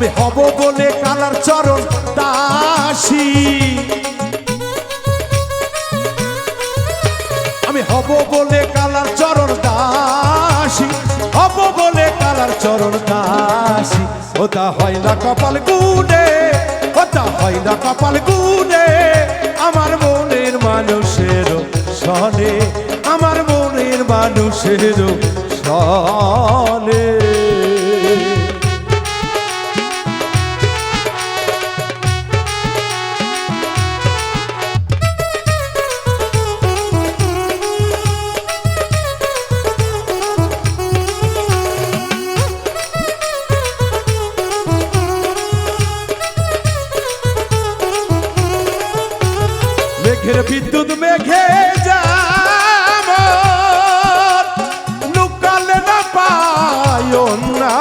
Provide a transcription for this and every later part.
আমি হব বলে কালার চরণ দাসী। আমি হব বলে কালার চরণ দাসী, হব বলে কালার চরণ দাসী। ওটা হয় না কপাল গুনে ওটা হয় না কপাল গুনে আমার মনের মানুষের সনে, আমার মনের মানুষের সনে। মেঘের বিদ্যুৎ মেঘে লুকালে না পায় না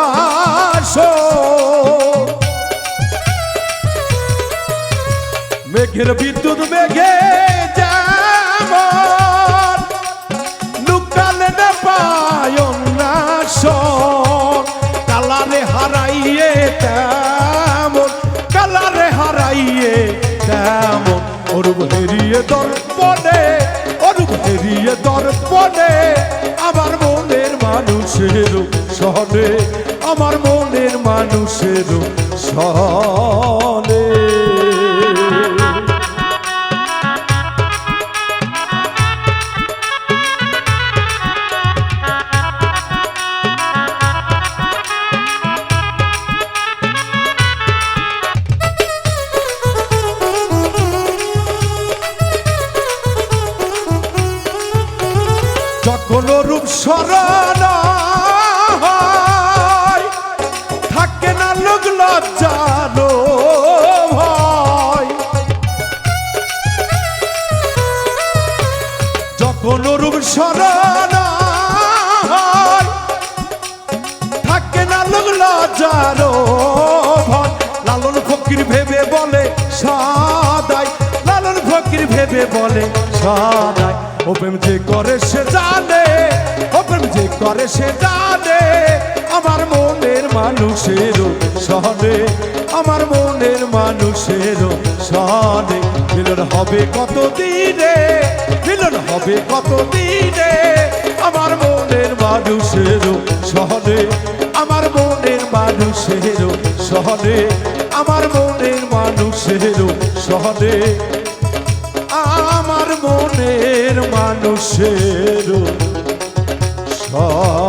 মেঘের বিদ্যুৎ মেঘে যাব লুকালে না পায় না কালারে হারাইয়ে তেমন হেরিয়ে দর্পণে অরূপ হেরিয়ে দর্পণে আমার মনের মানুষের সহনে আমার মনের মানুষের সহনে হয়, থাকে না লোক লজ্জানো ভয়। যখন রূপ হয়, থাকে না লোক লজ্জানো ভয়। লালন ফকির ভেবে বলে সদাই। লালন ফকির ভেবে বলে সদাই। ও প্রেম যে করে সে জানে। যে করে সে জানে, আমার মনের মানুষের সহনে, আমার মনের মানুষের সহনে। মিলন হবে কত দিনে মিলন হবে কত দিনে আমার মনের মানুষের সহনে, আমার মনের মানুষের সহনে, আমার মনের মানুষের সহনে, আমার মনের মানুষের সহনে